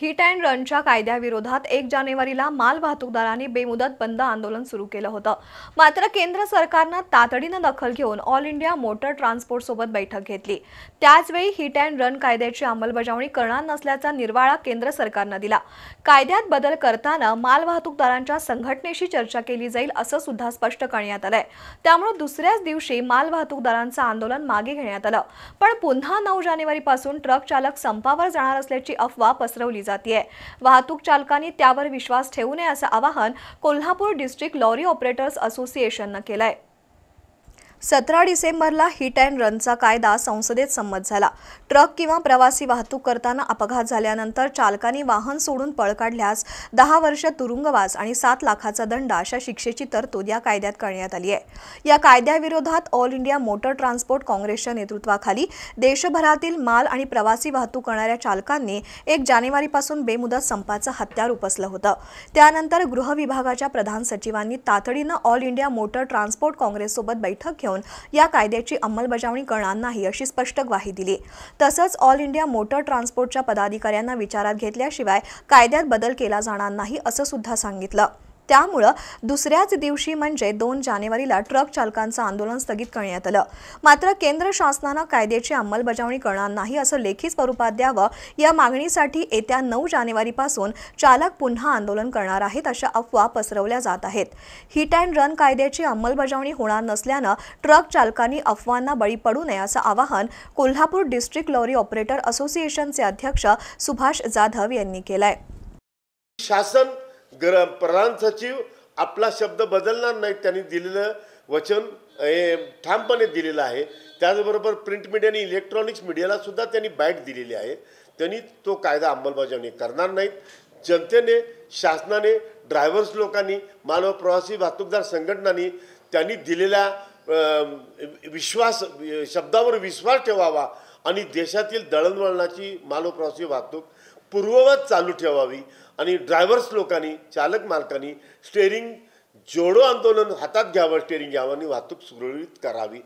Hit and रनच्या कायद्याविरोधात एक जानेवारीला माल वाहतूकदारांनी बेमुदत बंद आंदोलन सुरू केलं होतं. मात्र केंद्र सरकारनं तातडीनं दखल घेऊन ऑल इंडिया मोटर ट्रान्सपोर्ट सोबत बैठक घेतली. त्याचवेळी हिट अँड रन कायद्याची अंमलबजावणी करणार नसल्याचा निर्वाळा केंद्र सरकारनं दिला. कायद्यात बदल करताना माल वाहतूकदारांच्या संघटनेशी चर्चा केली जाईल असं सुद्धा स्पष्ट करण्यात आलंय. त्यामुळे दुसऱ्याच दिवशी माल वाहतूकदारांचं आंदोलन मागे घेण्यात आलं. पण पुन्हा नऊ जानेवारीपासून ट्रक चालक संपावर जाणार असल्याची अफवा पसरवली जाते वाहतूक चालकांनी त्यावर विश्वास ठेवू नये असं आवाहन कोल्हापूर डिस्ट्रिक्ट लॉरी ऑपरेटर्स असोसिएशननं केलंय. सतरा डिसेंबरला हिट अँड रनचा कायदा संसदेत संमत झाला. ट्रक किंवा प्रवासी वाहतूक करताना अपघात झाल्यानंतर चालकांनी वाहन सोडून पळ काढल्यास दहा वर्ष तुरुंगवास आणि सात लाखाचा दंड अशा शिक्षेची तरतूद या कायद्यात करण्यात आली आहे. या कायद्याविरोधात ऑल इंडिया मोटर ट्रान्सपोर्ट काँग्रेसच्या नेतृत्वाखाली देशभरातील माल आणि प्रवासी वाहतूक करणाऱ्या चालकांनी एक जानेवारीपासून बेमुदत संपाचं हत्यार उपसलं होतं. त्यानंतर गृह विभागाच्या प्रधान सचिवांनी तातडीनं ऑल इंडिया मोटर ट्रान्सपोर्ट काँग्रेससोबत बैठक घेऊन या कायद्याची अंमलबजावणी करणार नाही अशी स्पष्ट ग्वाही दिली. तसंच ऑल इंडिया मोटर ट्रान्सपोर्टच्या पदाधिकाऱ्यांना विचारात घेतल्याशिवाय कायद्यात बदल केला जाणार नाही असं सुद्धा सांगितलं. त्यामुळं दुसऱ्याच दिवशी म्हणजे दोन जानेवारीला ट्रक चालकांचं आंदोलन स्थगित करण्यात आलं. मात्र केंद्र शासनानं कायद्याची अंमलबजावणी करणार नाही असं लेखी स्वरूपात द्यावं या मागणीसाठी येत्या नऊ जानेवारीपासून चालक पुन्हा आंदोलन करणार आहेत अशा अफवा पसरवल्या जात आहेत. हिट अँड रन कायद्याची अंमलबजावणी होणार नसल्यानं ट्रक चालकांनी अफवांना बळी पडू नये असं आवाहन कोल्हापूर डिस्ट्रिक्ट लॉरी ऑपरेटर असोसिएशनचे अध्यक्ष सुभाष जाधव यांनी केलंय. शासन गर प्रधान सचिव आपला शब्द बदलणार नाहीत त्यांनी दिलेलं वचन हे ठामपणे दिलेलं आहे. त्याचबरोबर प्रिंट मीडिया आणि इलेक्ट्रॉनिक्स मीडियाला सुद्धा त्यांनी बॅट दिलेली आहे. त्यांनी तो कायदा अंमलबजावणी करणार नाहीत. जनतेने शासनाने ड्रायव्हर्स लोकांनी मानव प्रवासी वाहतूकदार संघटनांनी त्यांनी दिलेल्या विश्वास शब्दावर विश्वास ठेवावा आणि देशातील दळणवळणाची मानव प्रवासी वाहतूक पूर्ववत चालू ठेवावी आणि ड्रायव्हर्स लोकांनी चालक मालकांनी स्टेअरिंग जोडो आंदोलन हातात घ्यावं स्टेअरिंग घ्यावं आणि वाहतूक सुरळीत करावी.